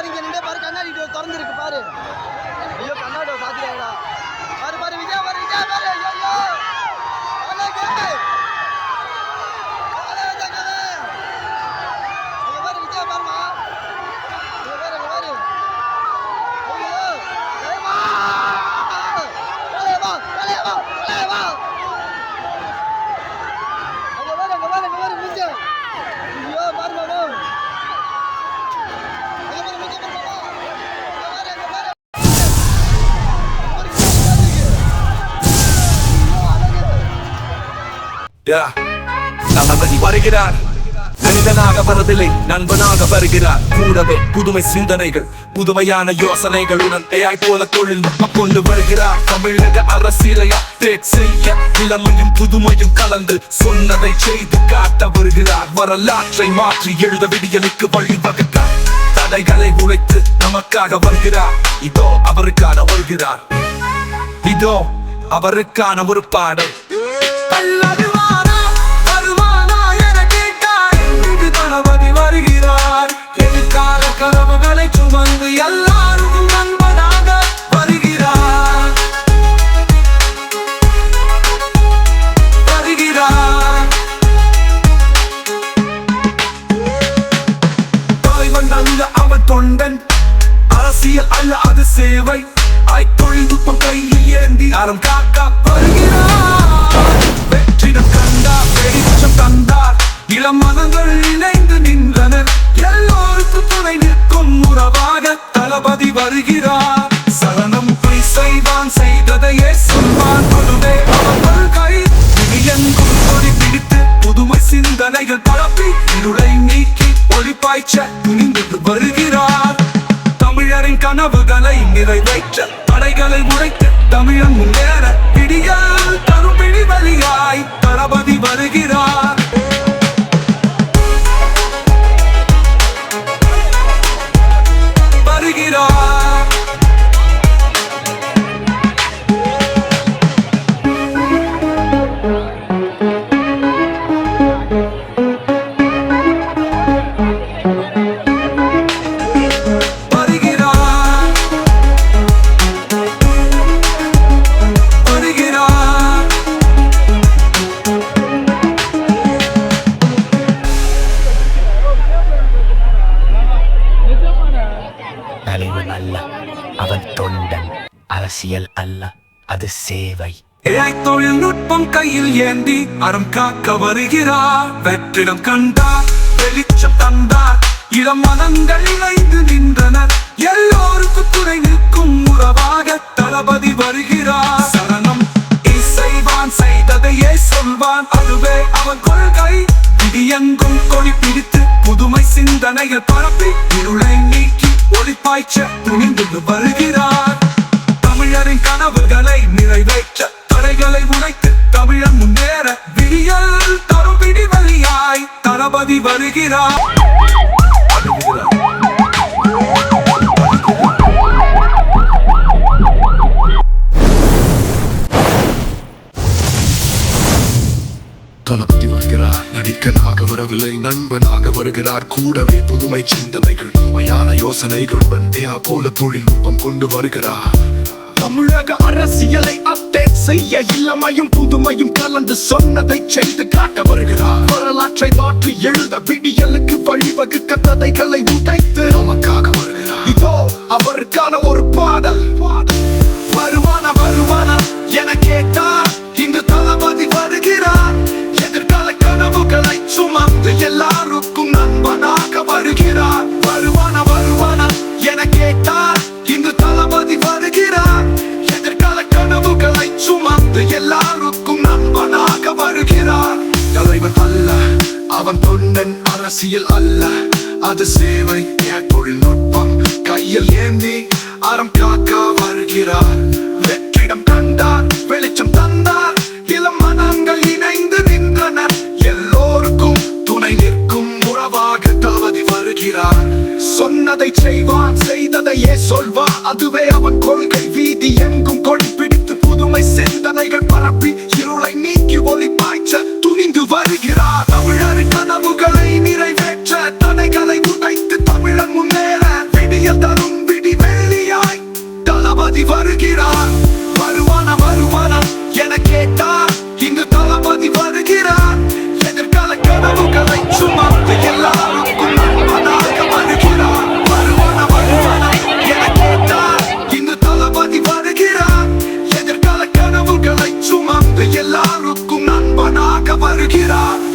பாரு இங்கே நின்று பாரு கண்ணாடி திறந்துருக்கு பாரு. ஐயோ கண்ணாடி தளபதி வருகிறார். மனிதனாக வரதில்லை நண்பனாக வருகிறார். கூடவே புதுமை சிந்தனைகள் புதுமையான யோசனைகளுடன் ஏஐ போல தொழில்நுட்பம் கொண்டு வருகிறார். தமிழக அரசியலை update செய்ய இளமையும் புதுமையும் கலந்து சொன்னதை செய்து காட்ட வருகிறார். வரலாற்றை மாற்றி எழுத விடியலுக்கு வழிவகுத்தார் தடைகளை உழைத்து நமக்காக வருகிறார். இதோ அவருக்கான வருகிறார். இதோ அவருக்கான ஒரு பாடல். எல்லாருக்கும் நண்பனாக வருகிறார். வருகிறார். தலைவன் அல்ல அவன் தொண்டன். அரசியல் அல்ல அது சேவை. ஐ தொழில்நுட்பம் கையில் ஏந்தி. அறம் காக்கா நிறைவேற்ற தடைகளை உடைத்து தமிழன் முன்னேற பிடியால் தரும் பிடி வழியாய் தளபதி வருகிறார். அரசியல் அல்ல அது சேவை. ஏஐ தொழில்நுட்பம் கையில் ஏந்தி அறம் காக்க வருகிறார். வெற்றிடம் கண்டார் வெளிச்சம் தந்தார். இளம் மனங்கள் இணைந்து நின்றனர். எல்லோருக்கும் துணை நிற்கும் உறவாக தளபதி வருகிறார். சரணம் இசைவான் செய்ததையே சொல்வான். அதுவே அவன் கொள்கை. விடியெங்கும் கொடி பிடித்து புதுமை சிந்தனையில் பரப்பி இருளை நீக்கி ஒளிப்பாய்ச்ச துணிந்து வருகிறார். கனவுகளை நிறைவேற்ற தடைகளை உடைத்து தமிழன் முன்னேற விடியல் தரும் பிடி வழியாய் தளபதி வருகிறார். தளபதி வருகிறார். நடிக்கனாக வரவில்லை நண்பனாக வருகிறார். கூடவே புதுமை சிந்தனைகள் உண்மையான யோசனைகளுடன் ஏயா போல தொழில்நுட்பம் கொண்டு வருகிறார். தமிழக அரசியலை அப்டேட் செய்ய இளமையும் புதுமையும் கலந்து சொன்னதை செய்து காட்ட வருகிறார். வரலாற்றை மாற்றி எழுத விடியலுக்கு வழிவகுக்க தடைகளை உடைத்து நமக்காக வருகிறார். இதோ அவன் அரசியல் அல்ல. அது சேவை தொழில்நுட்பம். கையில் ஏந்தி அறம் காக்கா வருகிறார். வெற்றிடம் கண்டார் வெளிச்சம் தந்தார். இளம் மனங்கள் இணைந்து நின்றனர். எல்லோருக்கும் துணை நிற்கும் உறவாக தவதி வருகிறார். சொன்னதை செய்வான் செய்ததையே சொல்வான். அதுவே அவன் கொள்கை வீதி எங்கும் கொடி பிடித்து புதுமை சிந்தனைகள் பரப்பி இருளை நீக்கி ஒளி பாய்ச்ச துணிந்து வருகிறார். get up.